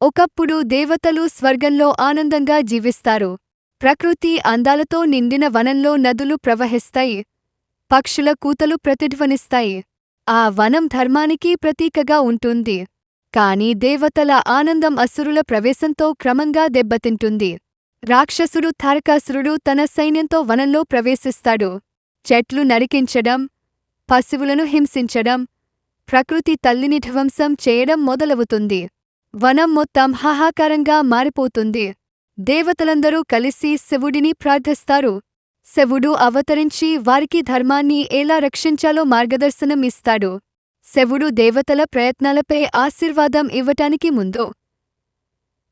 ఒకప్పుడు దేవతలు స్వర్గంలో ఆనందంగా జీవిస్తారు. ప్రకృతి అందాలతో నిండిన వనంలో నదులు ప్రవహిస్తాయి. పక్షుల కూతలు ప్రతిధ్వనిస్తాయి. ఆ వనం ధర్మానికి ప్రతీకగా ఉంటుంది. కాని దేవతల ఆనందం అసురుల ప్రవేశంతో క్రమంగా దెబ్బతింటుంది. రాక్షసుడు తారకాసురుడు తన సైన్యంతో వనంలో ప్రవేశిస్తాడు. చెట్లు నరికించడం పశువులను హింసించడం ప్రకృతి తల్లిని ధ్వంసం చేయడం మొదలవుతుంది. వనం మొత్తం హాహాకారంగా మారిపోతుంది. దేవతలందరూ కలిసి శివుడిని ప్రార్థిస్తారు. శివుడు అవతరించి వారికి ధర్మాన్ని ఎలా రక్షించాలో మార్గదర్శనం ఇస్తాడు. శివుడు దేవతల ప్రయత్నాలపై ఆశీర్వాదం ఇవ్వటానికి ముందు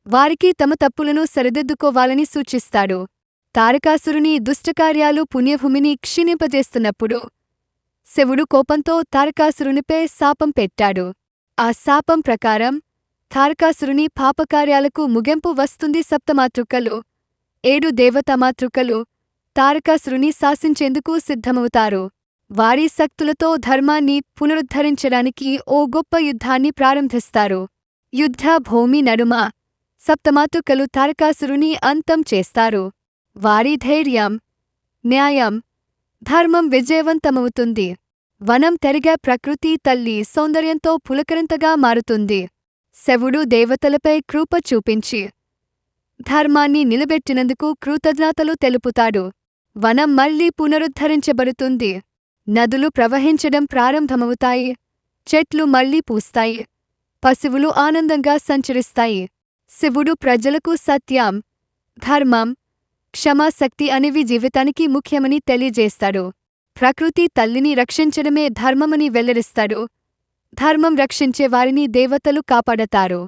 వారికి తమ తప్పులను సరిదిద్దుకోవాలని సూచిస్తాడు. తారకాసురుని దుష్టకార్యాలు పుణ్యభూమిని క్షీణింపజేస్తున్నప్పుడు శివుడు కోపంతో తారకాసురునిపై శాపం పెట్టాడు. ఆ శాపం ప్రకారం తారకాసురుని పాపకార్యాలకు ముగింపు వస్తుంది సప్తమాతృకలు ఏడు దేవతామాతృకలు తారకాసురుని శాసించేందుకు సిద్ధమవుతారు. వారి శక్తులతో ధర్మాన్ని పునరుద్ధరించడానికి ఓ గొప్ప యుద్ధాన్ని ప్రారంభిస్తారు. యుద్ధ భూమి నడుమ సప్తమాతృకలు తారకాసురుని అంతం చేస్తారు. వారి ధైర్యం న్యాయం ధర్మం విజయవంతమవుతుంది. వనం తెరిగే ప్రకృతి తల్లి సౌందర్యంతో పులకరింతగా మారుతుంది. శవుడు దేవతలపై కృప చూపించి ధర్మాన్ని నిలబెట్టినందుకు కృతజ్ఞతలు తెలుపుతాడు. వనం మళ్ళీ పునరుద్ధరించబడుతుంది. నదులు ప్రవహించడం ప్రారంభమవుతాయి. చెట్లు మళ్ళీ పూస్తాయి. పశువులు ఆనందంగా సంచరిస్తాయి. శివుడు ప్రజలకు సత్యం ధర్మం క్షమాశక్తి అనేవి జీవితానికి ముఖ్యమని తెలియజేస్తాడు. ప్రకృతి తల్లిని రక్షించడమే ధర్మమని వెల్లడిస్తాడు. ధర్మం రక్షించే వారిని దేవతలు కాపాడతారు.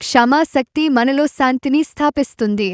క్షమాశక్తి మనలో శాంతిని స్థాపిస్తుంది.